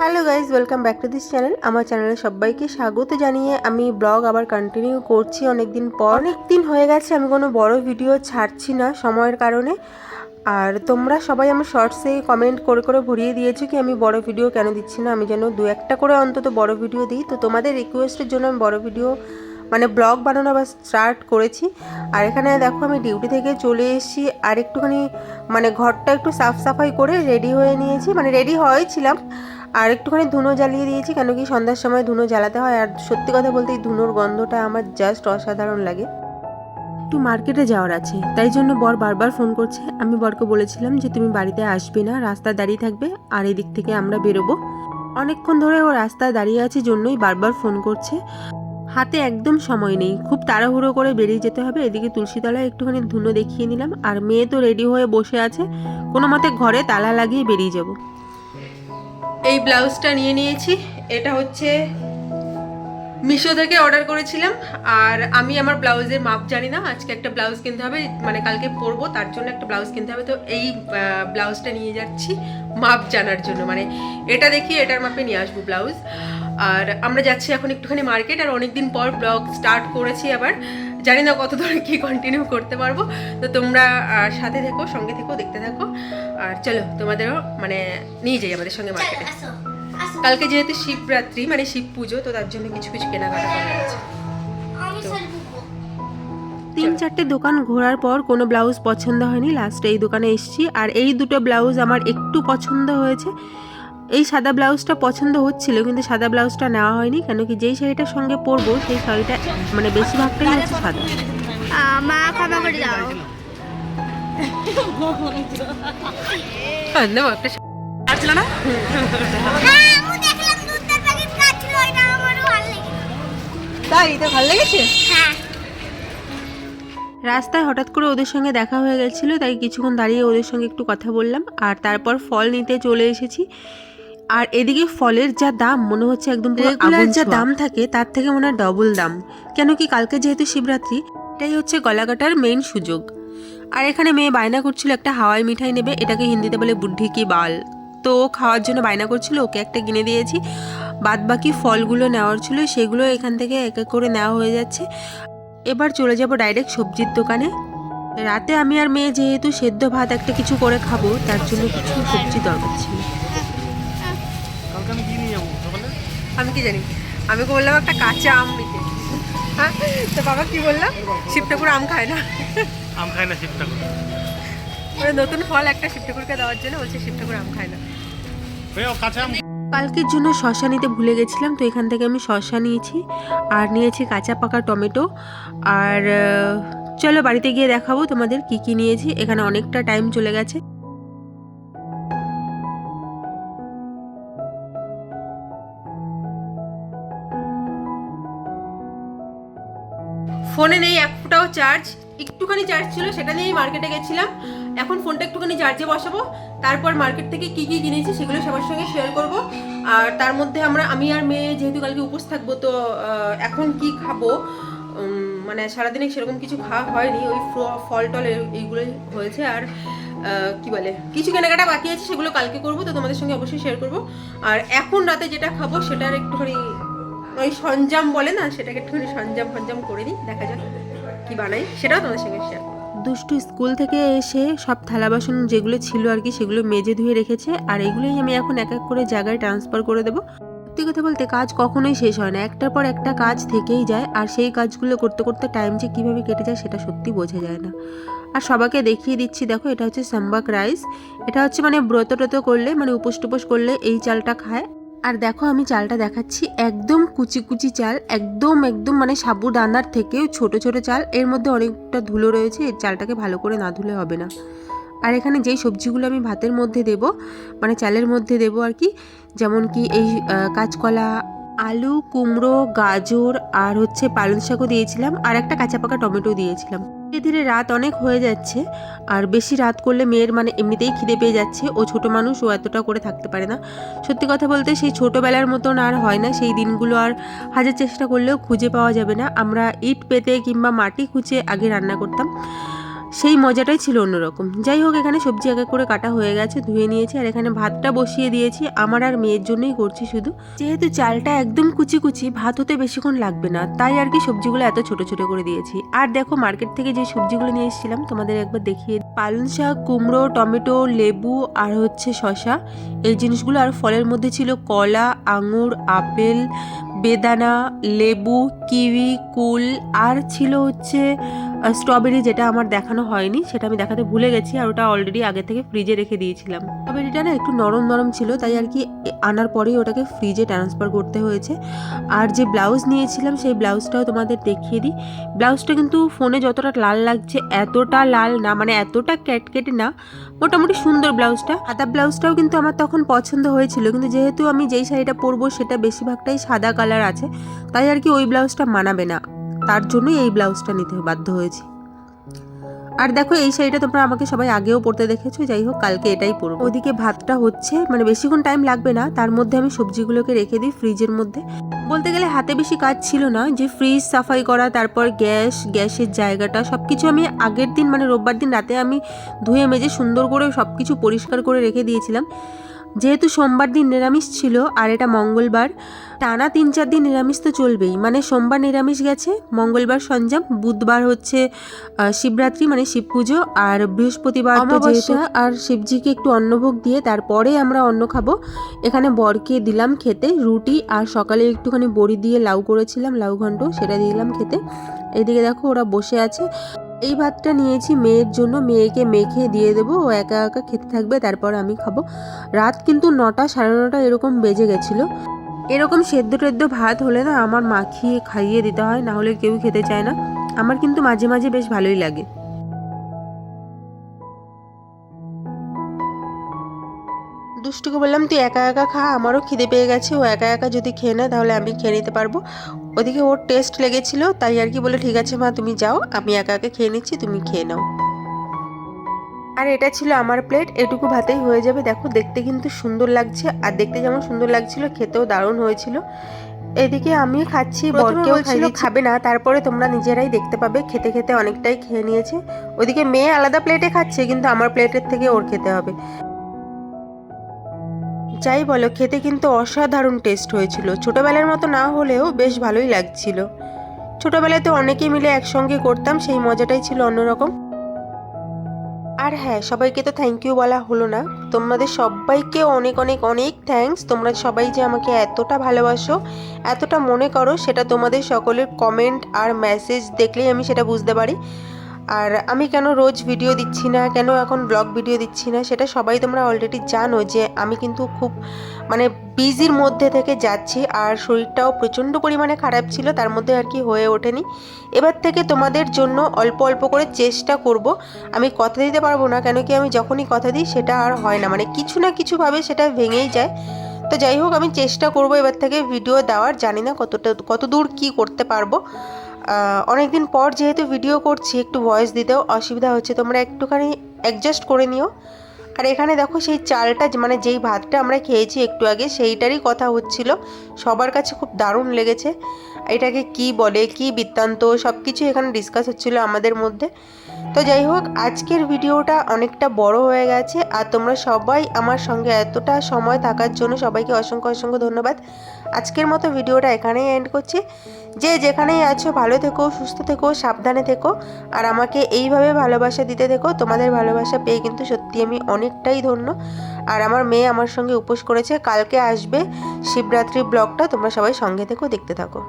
Hello guys welcome back to this channel আমার চ্যানেলে সবাইকে স্বাগত জানিয়ে আমি ব্লগ আবার কন্টিনিউ করছি অনেক দিন পর। অনেক দিন হয়ে গেছে, আমি কোনো বড় ভিডিও ছাড়ছি না সময়ের কারণে। আর তোমরা সবাই আমার শর্টসে কমেন্ট করে করে ভরিয়ে দিয়েছ কি আমি বড় ভিডিও কেন দিচ্ছি না? আমি যেন দু একটা করে অন্তত বড় ভিডিও দিই। তো তোমাদের রিকোয়েস্টের জন্য আমি বড় ভিডিও মানে ব্লগ বানানো আবার স্টার্ট করেছি। আর এখানে দেখো আমি ডিউটি থেকে চলে এসেছি আর একটুখানি মানে ঘরটা একটু সাফ সাফাই করে রেডি হয়ে নিয়েছি। মানে রেডি হয়েছিলাম। আর একটুখানি ধুনো জ্বালিয়ে দিয়েছি, কেন কি সন্ধ্যার সময় ধুনো জ্বালাতে হয়। আর সত্যি কথা বলতে এই ধুনোর গন্ধটা আমার জাস্ট অসাধারণ লাগে। একটু মার্কেটে যাওয়ার আছে, তাই জন্য বর বারবার ফোন করছে। আমি বরকে বলেছিলাম যে, তুমি বাড়িতে আসবে না রাস্তা দাঁড়িয়ে থাকবে, আর এদিক থেকে আমরা বেরোবো। অনেকক্ষণ ধরে ও রাস্তায় দাঁড়িয়ে আছে, জন্যই বারবার ফোন করছে। হাতে একদম সময় নেই, খুব তাড়াহুড়ো করে বেরিয়ে যেতে হবে। এদিকে তুলসীতলায় একটুখানি ধুনো দেখিয়ে নিলাম, আর মেয়ে তো রেডি হয়ে বসে আছে। কোনো মতে ঘরে তালা লাগিয়ে বেরিয়ে যাব। এই ব্লাউজটা নিয়ে নিয়েছি। এটা হচ্ছে মিশো থেকে অর্ডার করেছিলাম। আর আমি আমার ব্লাউজের মাপ জানি না। আজকে একটা ব্লাউজ কিনতে হবে মানে কালকে পরবো, তার জন্য একটা ব্লাউজ কিনতে হবে। তো এই ব্লাউজটা নিয়ে যাচ্ছি মাপ জানার জন্য। মানে এটা দেখি, এটার মাপে নিয়ে আসব ব্লাউজ। আর আমরা যাচ্ছি এখন একটুখানি মার্কেট। আর অনেকদিন পর ব্লগ স্টার্ট করেছি আবার। জানি না কত দূর কি কন্টিনিউ করতে পারব। তো তোমরা সাথে থেকো সঙ্গে থেকো দেখতে থাকো। আর চলো তোমাদেরও মানে নিয়ে যাই আমাদের সঙ্গে মার্কেটে কালকে যেহেতু শিবরাত্রি মানে শিব পুজো তো তার জন্য কিছু কিছু কেনাকাটা করা হয়েছে। আমি তিন চারটে দোকান ঘোরার পর কোনো ব্লাউজ পছন্দ হয়নি লাস্টে এই দোকানে এসেছি। আর এই দুটো ব্লাউজ আমার একটু পছন্দ হয়েছে। এই সাদা ব্লাউজটা পছন্দ হচ্ছিল কিন্তু সাদা ব্লাউজটা নেওয়া হয়নি কেন কি যেই শাড়িটার সঙ্গে পরবো সেই শাড়িটা মানে বেশিরভাগটাই হচ্ছে সাদা। মা ক্ষমা করে দাও। নেব একটা আসছিল না? হ্যাঁ তাই তো ভালো লেগেছে? হ্যাঁ। রাস্তায় হঠাৎ করে ওদের সঙ্গে দেখা হয়ে গেছিল তাই কিছুক্ষণ দাঁড়িয়ে ওদের সঙ্গে একটু কথা বললাম আর তারপর ফল নিতে চলে এসেছি। আর এদিকে ফলের যা দাম মনে হচ্ছে একদম রেগুলার যা দাম থাকে তার থেকে মনে হয় ডবল দাম। কেন কি কালকে যেহেতু শিবরাত্রি এটাই হচ্ছে গলাকাটার মেইন সুযোগ। আর এখানে মেয়ে বায়না করছিল একটা হাওয়াই মিঠাই নেবে এটাকে হিন্দিতে বলে বুদ্ধি কি বাল। তো ও খাওয়ার জন্য বায়না করছিল ওকে একটা কিনে দিয়েছি। বাদ বাকি ফলগুলো নেওয়ার ছিল সেগুলো এখান থেকে এক এক করে নেওয়া হয়ে যাচ্ছে। এবার চলে যাব ডাইরেক্ট সবজির দোকানে। রাতে আমি আর মেয়ে যেহেতু সেদ্ধ ভাত একটা কিছু করে খাব তার জন্য কিছু সবজি দরকার ছিল। আমি কি জানি? আমি বললাম একটা কাঁচা আম নিতে। হ্যাঁ? তো বাবা কি বললাম? শিব ঠাকুর আম খায় না। আম খায় না শিব ঠাকুর মানে নতুন ফল একটা শিব ঠাকুরকে দেওয়ার জন্য বলছে শিব ঠাকুর আম খায় না। কাঁচা আম। কালকের জন্য শশা নিতে ভুলে গেছিলাম তো এখান থেকে আমি শশা নিয়েছি আর নিয়েছি কাঁচা পাকা টমেটো। আর চলো বাড়িতে গিয়ে দেখাবো তোমাদের কি কি নিয়েছি এখানে অনেকটা টাইম চলে গেছে। ফোনে নেই, এক ফোটাও চার্জ একটুখানি চার্জ ছিল, সেটা নিয়েই মার্কেটে গেছিলাম। এখন ফোনটা একটুখানি চার্জে বসাবো, তারপর মার্কেট থেকে কি কি কিনেছি সেগুলো সবার সঙ্গে শেয়ার করব। আর তার মধ্যে আমরা, আমি আর মেয়ে যেহেতু কালকে উপোস থাকব, তো এখন কি খাব? মানে সারাদিনে সেরকম কিছু খাওয়া হয়নি, ওই ফল টল এই- এইগুলোই হয়েছে। আর কি বলে, কিছু কেনাকাটা বাকি আছে, সেগুলো কালকে করব, তো তোমাদের সঙ্গে অবশ্যই শেয়ার করব। আর এখন রাতে যেটা খাব, সেটার একটুখানি ওই সঞ্জাম বলে না, সেটাকে একটুখানি সঞ্জাম ফঞ্জাম করে নিই দেখা যাক কি বানাই। সেটাও তোমাদের সঙ্গে শেয়ার দুষ্টু স্কুল থেকে এসে সব থালা বাসন যেগুলো ছিল আর কি, সেগুলো মেজে ধুয়ে রেখেছে, আর এগুলোই আমি এখন এক এক করে জায়গায় ট্রান্সফার করে দেবো। সত্যি কথা বলতে কাজ কখনোই শেষ হয় না, একটার পর একটা কাজ থেকেই যায়, আর সেই কাজগুলো করতে করতে টাইম যে কীভাবে কেটে যায় সেটা সত্যি বোঝা যায় না। আর সবাইকে দেখিয়ে দিচ্ছি, দেখো এটা হচ্ছে সাম্বাক রাইস, এটা হচ্ছে মানে ব্রত ট্রত করলে মানে উপোস টুপোস করলে এই চালটা খায়। আর দেখো আমি চালটা দেখাচ্ছি, একদম কুচি কুচি চাল, একদম একদম মানে সাবু সাবুদানার থেকেও ছোট ছোট চাল। এর মধ্যে অনেকটা ধুলো রয়েছে এর চালটাকে ভালো করে না ধুলে হবে না। আর এখানে যেই সবজিগুলো আমি ভাতের মধ্যে দেব মানে চালের মধ্যে দেব আর কি, যেমন কি এই কাঁচকলা, আলু, কুমড়ো, গাজর আর হচ্ছে পালং শাকও দিয়েছিলাম, আর একটা কাঁচা পাকা টমেটো দিয়েছিলাম। ধীরে ধীরে রাত অনেক হয়ে যাচ্ছে, আর বেশি রাত করলে মেয়ের মানে এমনিতেই খিদে পেয়ে যাচ্ছে। ও ছোট মানুষ, ও এতটা করে থাকতে পারে না। সত্যি কথা বলতে সেই ছোটোবেলার মতন আর হয় না। সেই দিনগুলো আর হাজার চেষ্টা করলেও খুঁজে পাওয়া যাবে না। আমরা ইট পেতে কিংবা মাটি খুঁজে আগে রান্না করতাম। সেই মজাটাই ছিল অন্যরকম। যাই হোক, এখানে সবজি এক করে কাটা হয়ে গেছে, ধুয়ে নিয়েছি আর এখানে ভাতটা বসিয়ে দিয়েছি। আমার আর মেয়ের জন্যই করছি শুধু। যেহেতু চালটা একদম কুচি কুচি, ভাত হতে বেশিক্ষণ লাগবে না, তাই আর কি সবজিগুলো এত ছোট ছোট করে দিয়েছি। আর দেখো, মার্কেট থেকে যে সবজিগুলো নিয়ে এসেছিলাম, তোমাদের একবার দেখিয়ে। পালং শাক, কুমড়ো, টমেটো, লেবু আর হচ্ছে শশা এই জিনিসগুলো আর ফলের মধ্যে ছিল কলা, আঙুর, আপেল, বেদানা, লেবু, কিউই, কুল আর ছিল হচ্ছে স্ট্রবেরি যেটা আমার দেখানো হয়নি, সেটা আমি দেখাতে ভুলে গেছি আর ওটা অলরেডি আগে থেকে ফ্রিজে রেখে দিয়েছিলাম। স্ট্রবেরিটা না একটু নরম নরম ছিল, তাই আর কি আনার পরেই ওটাকে ফ্রিজে ট্রান্সফার করতে হয়েছে। আর যে ব্লাউজ নিয়েছিলাম, সেই ব্লাউজটাও তোমাদের দেখিয়ে দিই। ব্লাউজটা কিন্তু ফোনে যতটা লাল লাগছে, এতটা লাল না মানে এতটা ক্যাটকেটে না, মোটামুটি সুন্দর ব্লাউজটা সাদা ব্লাউজটাও কিন্তু আমার তখন পছন্দ হয়েছিল, কিন্তু যেহেতু আমি যেই শাড়িটা পরবো, সেটা বেশিরভাগটাই সাদা কালার আছে, তাই আর কি ওই ব্লাউজটা মানাবে না। তার জন্যই এই ব্লাউজটা নিতে বাধ্য হয়েছি। আর দেখো, এই শাড়িটা তোমরা আমাকে সবাই আগেও পরতে দেখেছ, যাই হোক, কালকে এটাই পরবো। ওদিকে ভাতটা হচ্ছে মানে বেশিক্ষণ টাইম লাগবে না, তার মধ্যে আমি সবজিগুলোকে রেখে দিই ফ্রিজের মধ্যে। বলতে গেলে হাতে বেশি কাজ ছিল না যে ফ্রিজ সাফাই করা, তারপর গ্যাস, গ্যাসের জায়গাটা সব কিছু আমি আগের দিন মানে রোববার দিন রাতে আমি ধুয়ে, মেজে, সুন্দর করে সব কিছু পরিষ্কার করে রেখে দিয়েছিলাম। যেহেতু সোমবার দিন নিরামিষ ছিল আর এটা মঙ্গলবার টানা তিন চার দিন নিরামিষ তো চলবেই। মানে সোমবার নিরামিষ গেছে মঙ্গলবার সঞ্জাম বুধবার হচ্ছে শিবরাত্রি মানে শিব পুজো আর বৃহস্পতিবার আর শিবজিকে একটু অন্নভোগ দিয়ে তারপরে আমরা অন্ন খাব। এখানে বরকে দিলাম খেতে রুটি আর সকালে একটুখানি বড়ি দিয়ে লাউ করেছিলাম লাউ ঘন্ট সেটা দিলাম খেতে। এদিকে দেখো ওরা বসে আছে। এই ভাতটা নিয়েছি, মেয়ের জন্য। মেয়েকে মেখে দিয়ে দেবো। ও একা একা খেতে থাকবে, তারপর আমি খাব। রাত কিন্তু নটা, সাড়ে নটা এরকম বেজে গেছিল। এরকম সেদ্ধ টেদ্ধ ভাত হলে না আমার মাখিয়ে খাইয়ে দিতে হয়, না হলে কেউ খেতে চায় না। আমার কিন্তু মাঝে মাঝে বেশ ভালোই লাগে। দুষ্টুকে বললাম, তুই একা একা খা, আমারও খিদে পেয়ে গেছে। ও একা একা যদি খেয়ে নেয়, তাহলে আমি খেয়ে নিতে পারব। ওদিকে ওর টেস্ট লেগেছিল তাই আর কি বলে ঠিক আছে মা তুমি যাও আমি একা একা খেয়ে নিচ্ছি তুমি খেয়ে নাও। আর এটা ছিল আমার প্লেট এটুকু ভাতেই হয়ে যাবে। দেখো দেখতে কিন্তু সুন্দর লাগছে আর দেখতে যেমন সুন্দর লাগছিল খেতেও দারুণ হয়েছিল। এদিকে আমি খাচ্ছি বরকেও ছিল খাবে না তারপরে তোমরা নিজেরাই দেখতে পাবে খেতে খেতে অনেকটাই খেয়ে নিয়েছে। ওদিকে মেয়ে আলাদা প্লেটে খাচ্ছে কিন্তু আমার প্লেটের থেকে ওর খেতে হবে। যাই বলো, খেতে কিন্তু অসাধারণ টেস্ট হয়েছিল। ছোটবেলার মতো না হলেও বেশ ভালোই লাগছিল। ছোটবেলায় তো অনেকে মিলে একসঙ্গে করতাম, সেই মজাটাই ছিল অন্যরকম। আর হ্যাঁ সবাইকে তো থ্যাংক ইউ বলা হলো না। তোমাদের সবাইকে অনেক অনেক অনেক থ্যাঙ্কস তোমরা সবাই যে আমাকে এতটা ভালোবাসো, এতটা মনে করো, সেটা তোমাদের সকলের কমেন্ট আর মেসেজ দেখলেই আমি সেটা বুঝতে পারি। আর আমি কেন রোজ ভিডিও দিচ্ছি না? কেন এখন ব্লগ ভিডিও দিচ্ছি না? সেটা সবাই তোমরা অলরেডি জানো যে আমি কিন্তু খুব মানে বিজির মধ্যে থেকে যাচ্ছি আর শরীরটাও প্রচণ্ড পরিমাণে খারাপ ছিল, তার মধ্যে আর কি হয়ে ওঠেনি। এবার থেকে তোমাদের জন্য অল্প অল্প করে চেষ্টা করব। আমি কথা দিতে পারব না, কেন কি আমি যখনই কথা দিই সেটা আর হয় না। মানে কিছু না কিছুভাবে সেটা ভেঙেই যায়। তো যাই হোক, আমি চেষ্টা করব এবার থেকে ভিডিও দেওয়ার। জানি না কতটা কত দূর কী করতে পারব। অনেক দিন পর যেহেতু ভিডিও করছি, একটু ভয়েস দিতেও অসুবিধা হচ্ছে, তোমরা একটুখানি অ্যাডজাস্ট করে নিও। আর এখানে দেখো সেই চালটা মানে যেই ভাতটা আমরা খেয়েছি একটু আগে, সেইটারই কথা হচ্ছিল। সবার কাছে খুব দারুণ লেগেছে। এটাকে কি বলে, কি বৃত্তান্ত সব কিছু এখানে ডিসকাস হচ্ছিল আমাদের মধ্যে। তো যাই হোক, আজকের ভিডিওটা অনেকটা বড় হয়ে গেছে, আর তোমরা সবাই আমার সঙ্গে এতটা সময় থাকার জন্য সবাইকে অসংখ্য অসংখ্য ধন্যবাদ। আজকের মতো ভিডিওটা এখানেই এন্ড করছি। যে যেখানেই আছো, ভালো থেকো, সুস্থ থেকো, সাবধানে থেকো, আর আমাকে এইভাবে ভালোবাসা দিতে থেকো, তোমাদের ভালোবাসা পেয়ে কিন্তু সত্যি আমি অনেকটাই ধন্য। আর আমার মেয়ে আমার সঙ্গে উপোস করেছে, কালকে আসবে শিবরাত্রি ব্লগটা, তোমরা সবাই সঙ্গে থেকো, দেখতে থাকো।